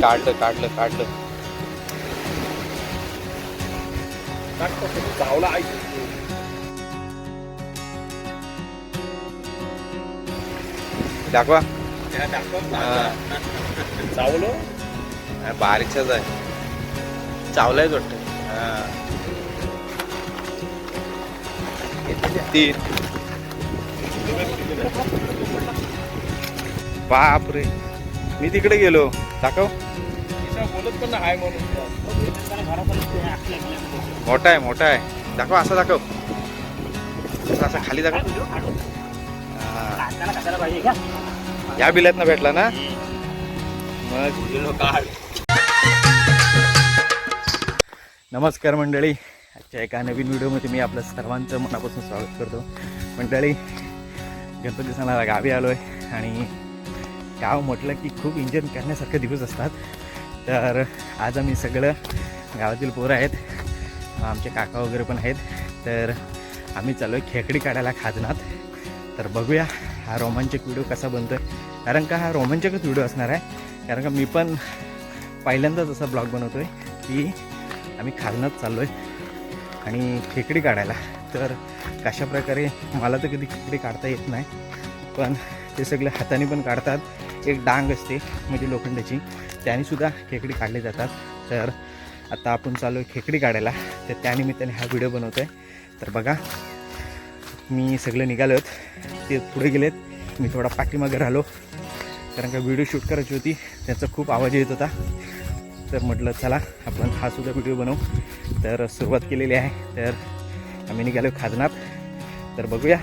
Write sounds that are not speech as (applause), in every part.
काढलं काढलं काढलं. चावला आई दाखवा चावलो बारीकच आहे. चावलाय वाटतं. तीन तीन बापरे. मी तिकडे गेलो. दाखव. बोलत पण म्हणून. मोठा आहे मोठा आहे. दाखव असं दाखव. असं असं खाली दाखव. हा. या बिल्यात भेटला ना? मग. नमस्कार मंडळी. आजच्या एका नवीन व्हिडिओमध्ये मी आपलं सर्वांचं मनापासून स्वागत करतो. मंडळी गणपती सणाला गावी आलो आहे आणि गाव म्हटलं की खूप एन्जॉय करण्यासारखे दिवस असतात. तर आज आम्ही सगळं गावातील पोरं आहेत. आमचे काका वगैरे पण आहेत. तर आम्ही चाललो आहे खेकडी काढायला खाजनात. तर बघूया हा रोमांचक व्हिडिओ कसा बनतो आहे कारण का हा रोमांचकच व्हिडिओ असणार आहे. कारण का मी पण पहिल्यांदाच असा ब्लॉग बनवतो आहे की आम्ही खाजनात चाललो आहे आणि खेकडी काढायला. तर कशा प्रकारे मला तर कधी खेकडी काढता येत नाही. पण ते सगळे हाताने पण काढतात. एक डांग असते म्हणजे लोखंडाची. त्यानेसुद्धा खेकडी काढली जातात. तर आता आपण चालू आहे खेकडी काढायला. तर त्यानिमित्ताने हा व्हिडिओ बनवतो आहे तर बघा मी सगळे निघालो आहेत ते पुढे गेलेत. मी थोडा पाठीमागे राहिलो. कारण का व्हिडिओ शूट करायची होती. त्याचा खूप आवाज येत होता. तर म्हटलं चला आपण हा सुद्धा व्हिडिओ बनवू. तर सुरुवात केलेली आहे. तर आम्ही निघालो खाजनात. तर बघूया.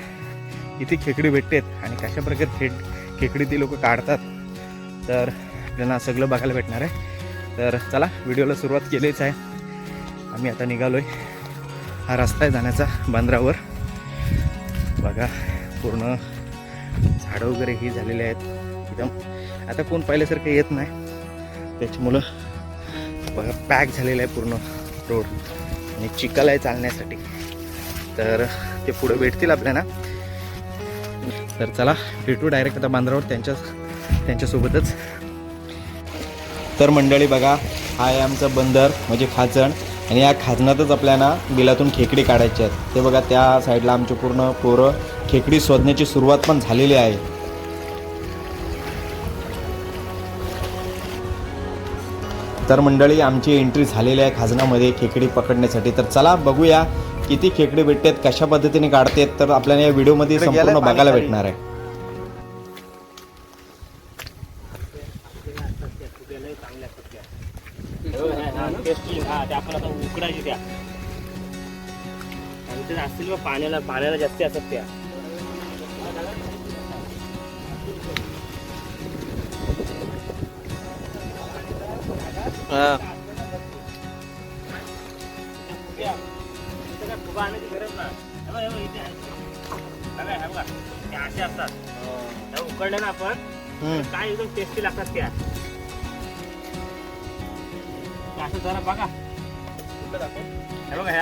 किती खेकडी भेटतात आणि कशा प्रकारे खेड खेकडी ती लोक काढतात तर आपल्याला सगळं बघायला भेटणार आहे. तर चला व्हिडिओला सुरुवात केलीच आहे. आम्ही आता निघालो आहे हा रस्ता आहे जाण्याचा बांद्रावर. बघा पूर्ण झाडं वगैरे ही झालेली आहेत. एकदम. आता कोण पाहिल्यासारखं येत नाही. त्याच्यामुळं बघा पॅक झालेलं आहे पूर्ण रोड. आणि चिखल आहे चालण्यासाठी. तर ते पुढे भेटतील आपल्याला. तर चला भेटू डायरेक्ट आता बांद्रावर त्यांच्या त्यांच्यासोबतच. तर मंडळी बघा हा आहे आमचं बंदर म्हणजे खाजण आणि या खाजणातच आपल्याला बिलातून खेकडी काढायची आहेत. ते बघा त्या साईडला आमचे पूर्ण पोरं खेकडी शोधण्याची सुरुवात पण झालेली आहे. तर मंडळी आमची एंट्री झालेली आहे खाजनामध्ये खेकडी पकडण्यासाठी. तर चला बघूया किती खेकडी भेटतात कशा पद्धतीने काढतात तर आपल्याला या व्हिडिओमध्ये संपूर्ण बघायला भेटणार आहे. उकडायची त्या असतील पाण्याला पाण्याला जास्ती असतात त्या असे असतात. त्या उकडल्या ना आपण. काय एकदम टेस्टी लागतात त्या. असं जरा बघा. हे बघा ह्या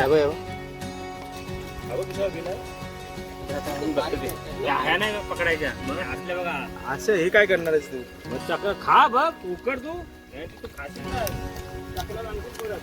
या ह्या नाही पकडायच्या. मग असल्या बघा. असं हे काय करणार आहेस तू? मग चक्र खा बघ. उकड तू. हे तू खाशील. ना. चकल्याला आणखी परत.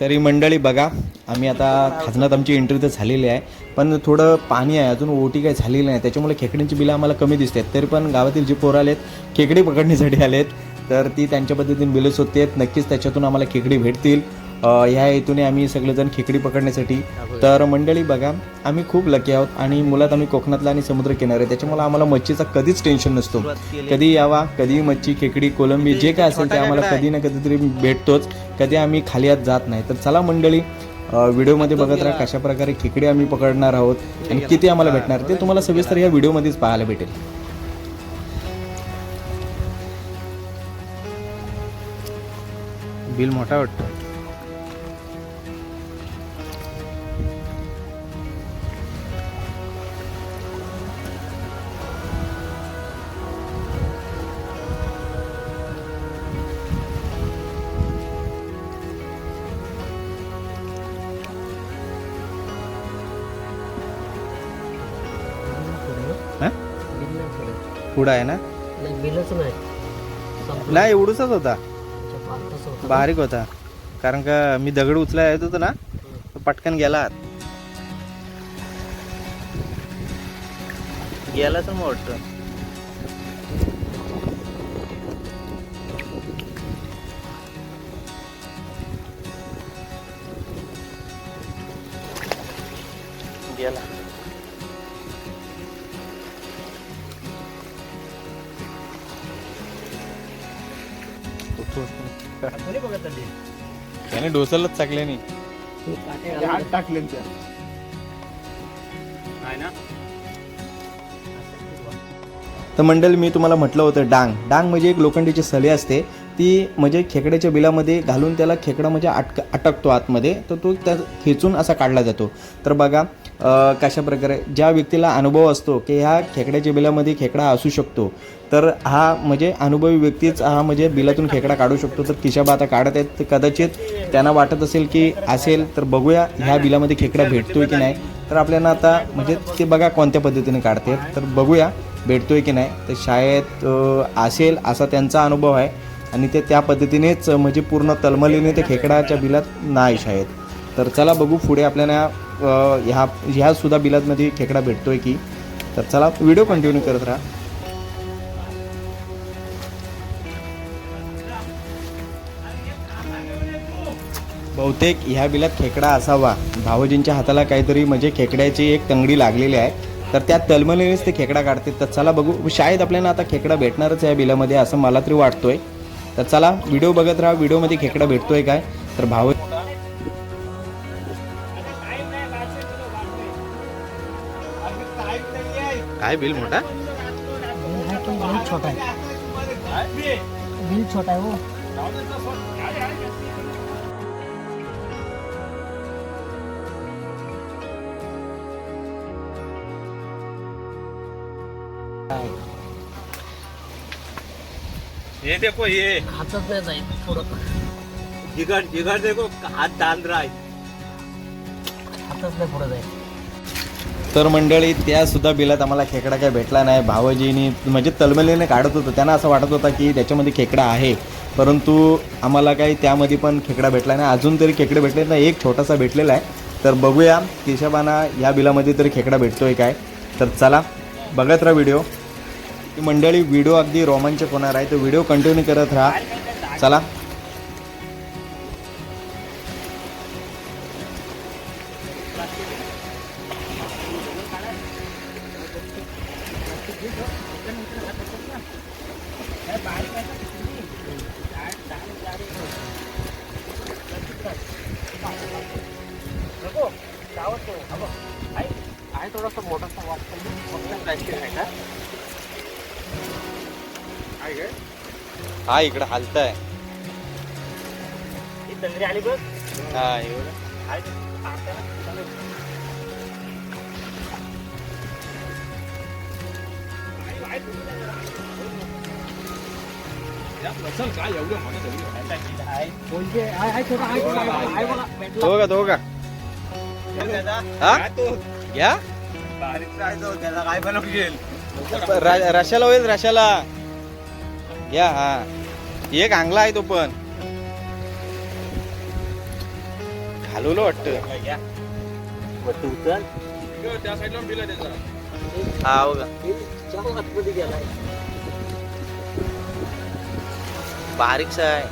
तरी मंडळी बघा आम्ही आता खाजनात आमची एंट्री तर झालेली आहे पण थोडं पाणी आहे अजून ओटी काही झालेली नाही त्याच्यामुळे खेकडींची बिलं आम्हाला कमी दिसत आहेत. तरी पण गावातील जे पोरं आलेत खेकडी पकडण्यासाठी आलेत तर ती त्यांच्या पद्धतीने बिलं शोधतात नक्कीच त्याच्यातून आम्हाला खेकडी भेटतील. ह्या हेतूने आम्ही सगळेजण खेकडी पकडण्यासाठी तर मंडळी बघा आम्ही खूप लकी आहोत आणि मुळात आम्ही कोकणातला आणि समुद्रकिनारे त्याच्यामुळे आम्हाला मच्छीचा कधीच टेन्शन नसतो. कधी यावा कधी मच्छी खेकडी कोलंबी जे काय असेल ते आम्हाला कधी ना कधीतरी भेटतोच. कधी आम्ही खाली हात जात नाही. तर चला मंडळी व्हिडिओमध्ये बघत राहा कशा प्रकारे खेकडी आम्ही पकडणार आहोत आणि किती आम्हाला भेटणार ते तुम्हाला सविस्तर या व्हिडिओमध्येच पाहायला भेटेल. बिल मोठा वाटतो. पुढं आहे ना? नाही एवढूचाच होता. बारीक होता. कारण का मी दगड उचलाय येत होतो ना तो पटकन गेला आत. गेलाच मग वाटतं कोणी बघत आली? त्याने डोसलच चाकले नाही. हात टाकले त्या. नाही ना? तर मंडळ मी तुम्हाला म्हटलं होतं डांग. डांग म्हणजे एक लोखंडीची सली असते. ती म्हणजे खेकड्याच्या बिलामध्ये घालून त्याला खेकडा म्हणजे अटक अटकतो आतमध्ये. तर तो त्या खेचून असा काढला जातो. तर बघा अं, कशा प्रकारे ज्या व्यक्तीला अनुभव असतो की ह्या खेकड्याच्या बिलामध्ये खेकडा असू शकतो तर हा म्हणजे अनुभवी व्यक्तीच हा म्हणजे बिलातून खेकडा काढू शकतो. तर किशाबा आता काढत आहेत. तर कदाचित त्यांना वाटत असेल की असेल तर बघूया ह्या बिलामध्ये खेकडा भेटतोय की नाही. तर आपल्याला आता म्हणजे ते बघा कोणत्या पद्धतीने काढते तर बघूया भेटतोय की नाही. तर शाळेत असेल असा त्यांचा अनुभव आहे. आणि ते त्या पद्धतीनेच म्हणजे पूर्ण तलमलीने ते खेकडाच्या बिलात नाही शाळेत. तर चला बघू पुढे आपल्याला ह्या ह्यासुद्धा बिलातमध्ये खेकडा भेटतोय की. तर चला व्हिडिओ कंटिन्यू करत राहा. बहुतेक ह्या बिलात खेकडा असावा. भावजींच्या हाताला काहीतरी म्हणजे खेकड्याची एक तंगडी लागलेली आहे. तर त्या तलमलीनेच ते खेकडा काढते तर चला बघू. शाळेत आपल्याला आता खेकडा भेटणारच या बिलामध्ये असं मला तरी वाटतोय. तर चला व्हिडिओ बघत राहा. व्हिडिओमध्ये खेकडा भेटतोय काय? तर भाव काय बिल मोठा? बिल छोटा आहे. बिल छोटा आहे हो. ये देखो ये। हातच नाही जाईल थोडं जिगर जिगर देखो हाथ डाल रहा है हातच नाही पुढे जाईल. तर मंडळी त्या सुद्धा बिलात आम्हाला खेकडा काय भेटला नाही. भावजीनी म्हणजे तलमलीने काढत होतं. त्यांना असं वाटत होता की त्याच्यामध्ये खेकडा आहे. परंतु आम्हाला काही त्यामध्ये पण खेकडा भेटला नाही. अजून तरी खेकडे भेटले नाही एक छोटासा भेटलेला आहे. तर बघूया केशवाना या बिलामध्ये तरी खेकडा भेटतोय काय? तर चला बघत राहा व्हिडिओ ती मंडळी व्हिडिओ अगदी रोमांचक होणार आहे. तर व्हिडिओ कंटिन्यू करत राहा. चला. आहे थोडासा मोठासा वाटतो. हा इकडं हालताय. ही तंगडी आली बघ. हा एवढं. आहे आहे. आहे आहे, आहे? घ्या रशाला होईल रशाला घ्या हा. एक अंगला आहे तो पण. घालवलं वाटतं. वरती हा हो का बारीकसा आहे.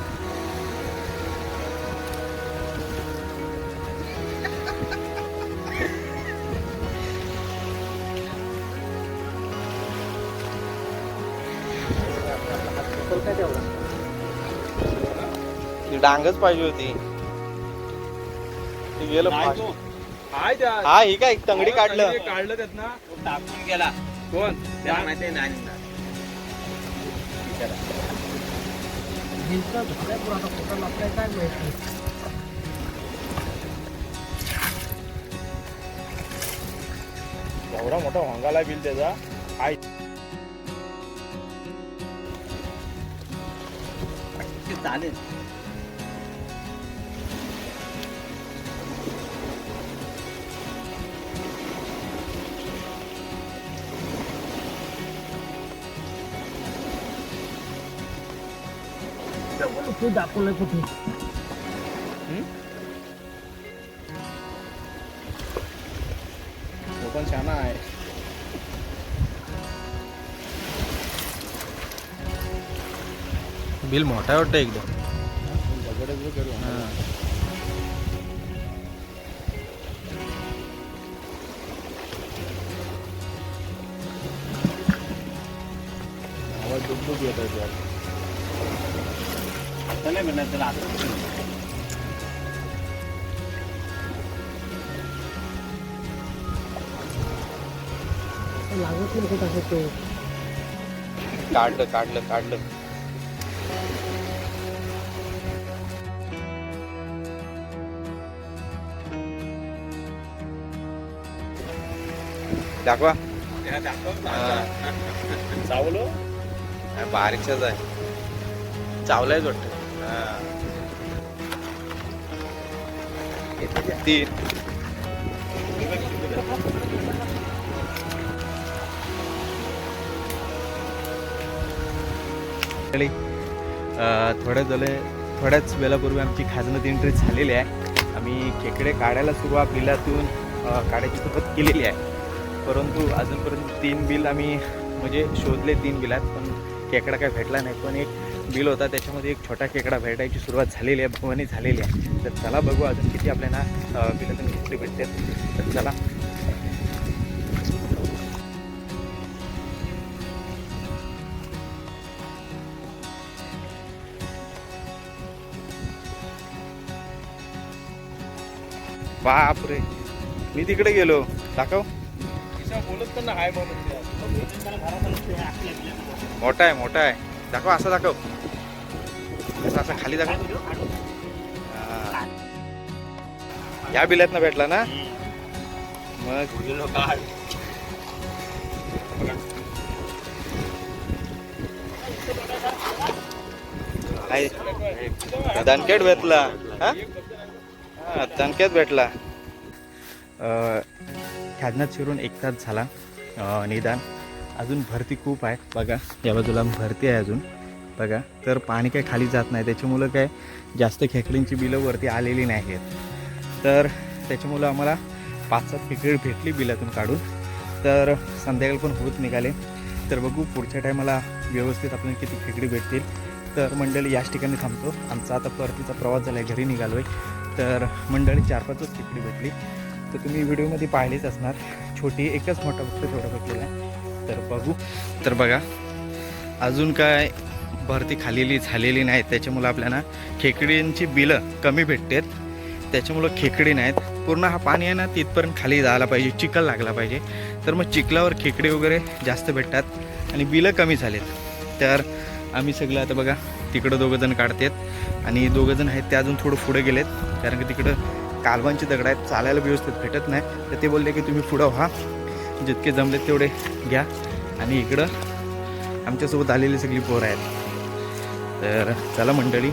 ती डांगच पाहिजे होती. ती गेलं नाही fast. तो. हाय त्या. हा ही काय तंगडी काढलं. काढलं त्यात ना. टाकून गेला. कोण? त्याला माहिती आहे नाही निघणार. एवढा मोठा होंगाला बिल त्याचा. ते चालेल तू दाखवलं कुठे? तो पण छान आहे. बिल मोठा वाटतं एकदम. लागत नाही कुठं ते. काढलं काढलं काढलं. दाखवा. चावलो? बारीकशाच आहे. चावलाय वाटतं. तीन मंडळी, थोड्या झाले थोड्याच वेळापूर्वी आमची खाजनात एंट्री झालेली आहे. आम्ही खेकडे काढायला सुरुवात बिलातून काढायची सुरुवात केलेली आहे. परंतु अजूनपर्यंत तीन बिल आम्ही म्हणजे शोधले तीन बिलात पण खेकडा काय भेटला नाही. पण एक बिल होता त्याच्यामध्ये एक छोटा खेकडा भेटायची सुरुवात झालेली आहे भगवानी झालेली आहे. तर चला बघू अजून किती आपल्याला बिलातून खेकडे भेटतात तर चला. बापरे. मी तिकडे गेलो. दाखव. बोलत ना हाय. मोठा आहे मोठा आहे. दाखव असं दाखव. असं असं खाली दाखव. या बिलात भेटला ना? मग. (laughs) दणक्यात भेटला. हा? हां दणक्यात भेटला. खाजनात शिरून एक तास झाला निदान. अजून भरती खूप आहे बघा. या बाजूला भरती आहे अजून. बघा तर पाणी काय खाली जात नाही. त्याच्यामुळं काय जास्त खेकडींची बिलं वरती आलेली नाही आहेत. तर त्याच्यामुळं आम्हाला पाच सात खेकडी भेटली बिलातून काढून. तर संध्याकाळ पण होत निघाले. तर बघू पुढच्या टायमाला व्यवस्थित आपल्याला किती खेकडी भेटतील. तर मंडळी याच ठिकाणी थांबतो. आमचा आता परतीचा प्रवास झाला आहे घरी निघालो आहे तर मंडळी चार पाचच खेकडी भेटली. तर तुम्ही व्हिडिओमध्ये पाहिलीच असणार. छोटी एकच मोठा फक्त थोडा भेटलेला आहे. तर बघू. तर बघा अजून काय भरती खालेली झालेली नाही. त्याच्यामुळं आपल्याला खेकडींची बिलं कमी भेटतात. त्याच्यामुळं खेकडी नाहीत. पूर्ण हा पाणी आहे ना तिथपर्यंत खाली जायला पाहिजे चिखल लागला पाहिजे. तर मग चिखलावर खेकडे वगैरे जास्त भेटतात आणि बिलं कमी झालेत. तर आम्ही सगळं आता बघा तिकडं दोघंजण काढतात. आणि दोघंजण आहेत ते अजून थोडं पुढे गेलेत. कारण की तिकडं कालवांची दगड आहेत चालायला व्यवस्थित भेटत नाही. तर ते बोलले की तुम्ही पुढं व्हा. जितके जमलेत तेवढे घ्या. आणि इकडं आमच्यासोबत आलेली सगळी पोरं आहेत. तर चला मंडळी